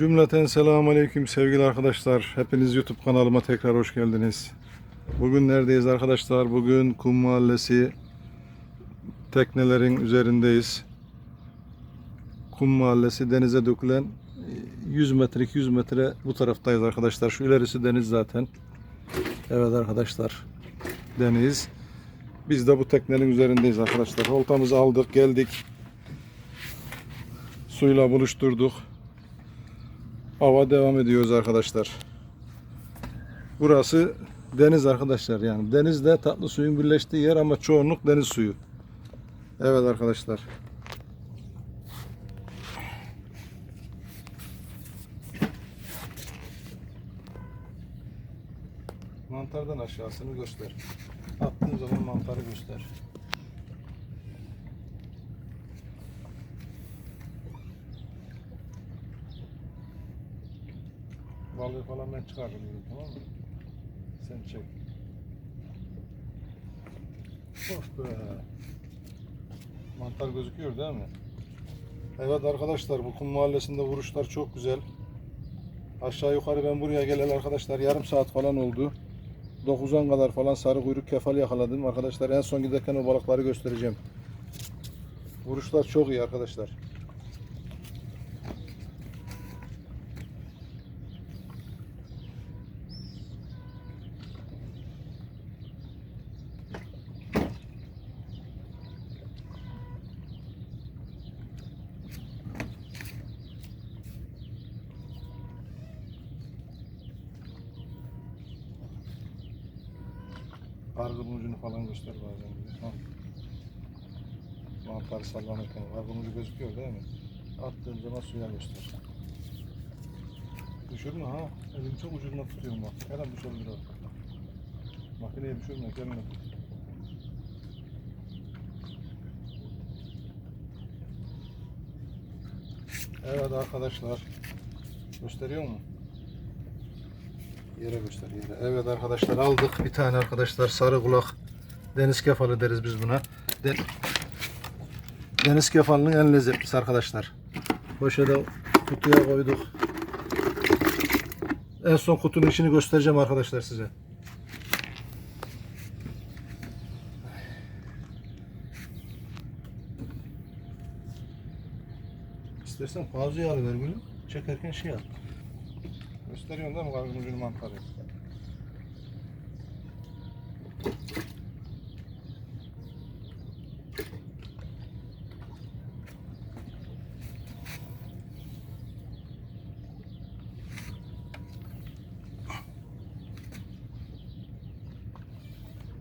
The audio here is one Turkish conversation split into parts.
Cümleten selamun aleyküm sevgili arkadaşlar. Hepiniz YouTube kanalıma tekrar hoş geldiniz. Bugün neredeyiz arkadaşlar? Bugün Kum Mahallesi teknelerin üzerindeyiz. Kum Mahallesi denize dökülen 100 metre 200 metre bu taraftayız arkadaşlar. Şu ilerisi deniz zaten. Evet arkadaşlar. Deniz. Biz de bu teknenin üzerindeyiz arkadaşlar. Oltamızı aldık geldik. Suyla buluşturduk. Hava devam ediyoruz arkadaşlar. Burası deniz arkadaşlar yani. Denizle tatlı suyun birleştiği yer ama çoğunluk deniz suyu. Evet arkadaşlar. Mantardan aşağısını göster. Attığın zaman mantarı göster. Balığı falan ben çıkarırım bunu, tamam mı? Sen çek. Of be. Mantar gözüküyor değil mi? Evet arkadaşlar bu kum mahallesinde vuruşlar çok güzel. Aşağı yukarı ben buraya geleli arkadaşlar yarım saat falan oldu. 9'an kadar falan sarı kuyruk kefal yakaladım. Arkadaşlar en son giderken o balıkları göstereceğim. Vuruşlar çok iyi arkadaşlar. Kargın ucunu falan göster bazen. bize. Ha. Mantar sallanırken kargın ucu gözüküyor değil mi? Attığın zaman suya göster. Düşürme ha. Elim çok ucundan tutuyorum bak. Her an düşebilir o. Makineye düşürme. Gelme. Evet arkadaşlar. Gösteriyor mu? Yere göster yere. Evet arkadaşlar aldık bir tane arkadaşlar sarı kulak deniz kefalı deriz biz buna. Den- deniz kefalının en lezzetlisi arkadaşlar. Poşete kutuya koyduk. En son kutunun içini göstereceğim arkadaşlar size. İstersen pauzayı alıver gülüm. Çekerken şey yap. Gösteriyorsun değil mi kargın ucunu mantarı?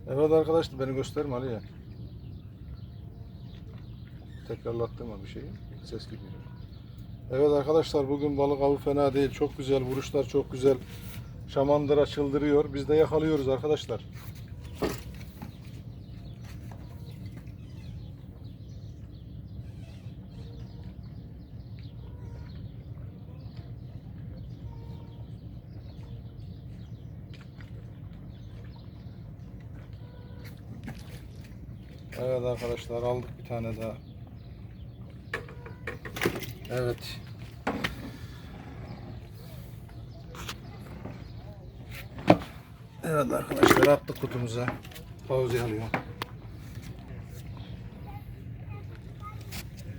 Evet arkadaşlar beni gösterme Ali'ye. Tekrarlattığıma bir şey. Ses gidiyor. Evet arkadaşlar bugün balık avı fena değil. Çok güzel. Vuruşlar çok güzel. Şamandıra çıldırıyor. Biz de yakalıyoruz arkadaşlar. Evet arkadaşlar aldık bir tane daha. Evet. Evet arkadaşlar attık kutumuza. Pauze alıyor.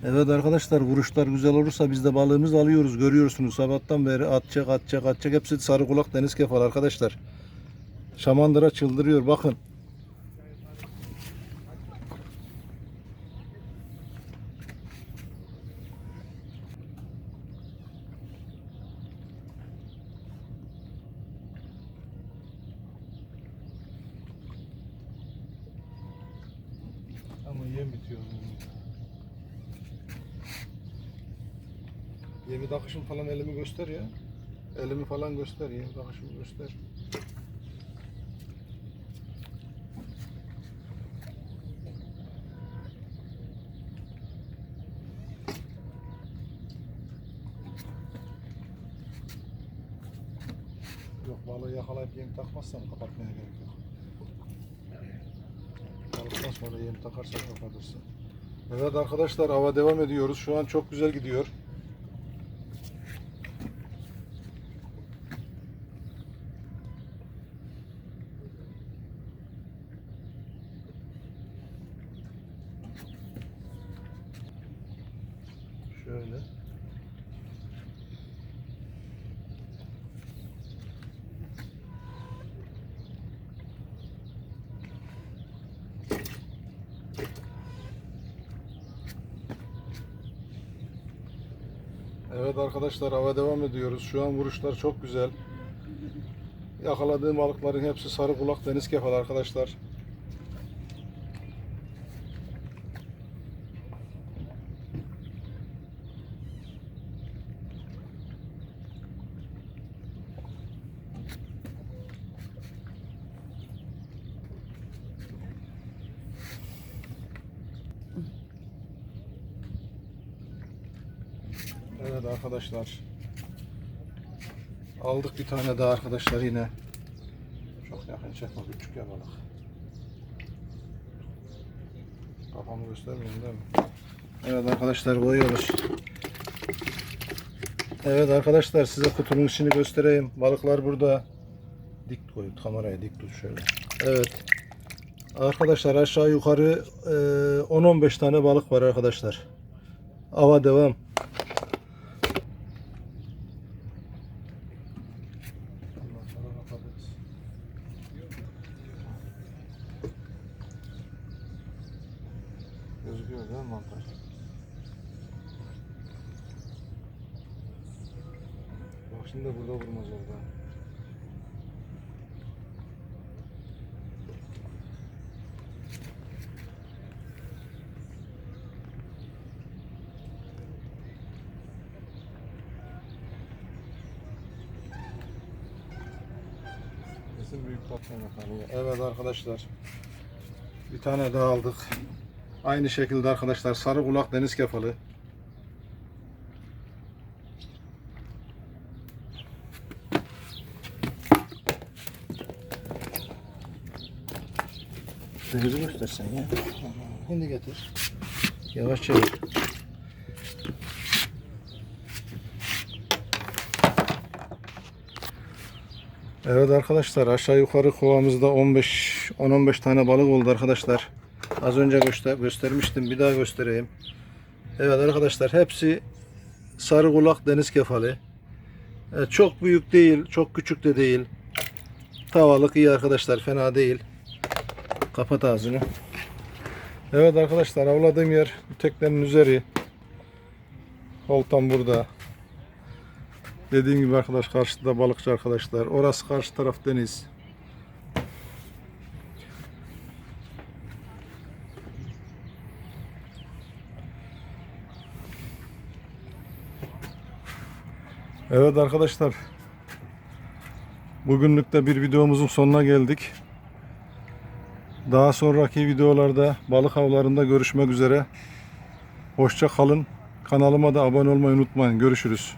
Evet arkadaşlar vuruşlar güzel olursa biz de balığımızı alıyoruz. Görüyorsunuz sabahtan beri atacak atacak atacak. Hepsi sarı kulak deniz kefal arkadaşlar. Şamandıra çıldırıyor bakın. Ama yem bitiyor. Yemi takışım falan elimi göster ya. Elimi falan göster, yemi takışımı göster. Yok balığı yakalayıp yem takmazsam kapatmaya gerek yok. Balıktan sonra yem takarsak kapatırsın. Evet arkadaşlar hava devam ediyoruz. Şu an çok güzel gidiyor. Evet arkadaşlar hava devam ediyoruz. Şu an vuruşlar çok güzel. Yakaladığım balıkların hepsi sarı kulak deniz kefalı arkadaşlar. Evet arkadaşlar. Aldık bir tane daha arkadaşlar yine. Çok yakın çekme küçük ya balık. Kafamı göstermeyeyim değil mi? Evet arkadaşlar koyuyoruz. Evet arkadaşlar size kutunun içini göstereyim. Balıklar burada. Dik koy kameraya dik tut şöyle. Evet. Arkadaşlar aşağı yukarı e, 10-15 tane balık var arkadaşlar. Ava devam. Gözüküyor değil mi mantar? Bak şimdi de burada vurmaz orada. Kesin büyük patlama kalıyor. Evet arkadaşlar. Bir tane daha aldık. Aynı şekilde arkadaşlar sarı kulak deniz kefalı. Denizi göstersen ya. Şimdi getir. Yavaş çevir. Evet arkadaşlar aşağı yukarı kovamızda 15 10-15 tane balık oldu arkadaşlar. Az önce göster göstermiştim. Bir daha göstereyim. Evet arkadaşlar hepsi sarı kulak deniz kefalı. E, çok büyük değil, çok küçük de değil. Tavalık iyi arkadaşlar, fena değil. Kapat ağzını. Evet arkadaşlar avladığım yer teknenin üzeri. Oltam burada. Dediğim gibi arkadaş karşıda balıkçı arkadaşlar. Orası karşı taraf deniz. Evet arkadaşlar. Bugünlük de bir videomuzun sonuna geldik. Daha sonraki videolarda balık avlarında görüşmek üzere. Hoşça kalın. Kanalıma da abone olmayı unutmayın. Görüşürüz.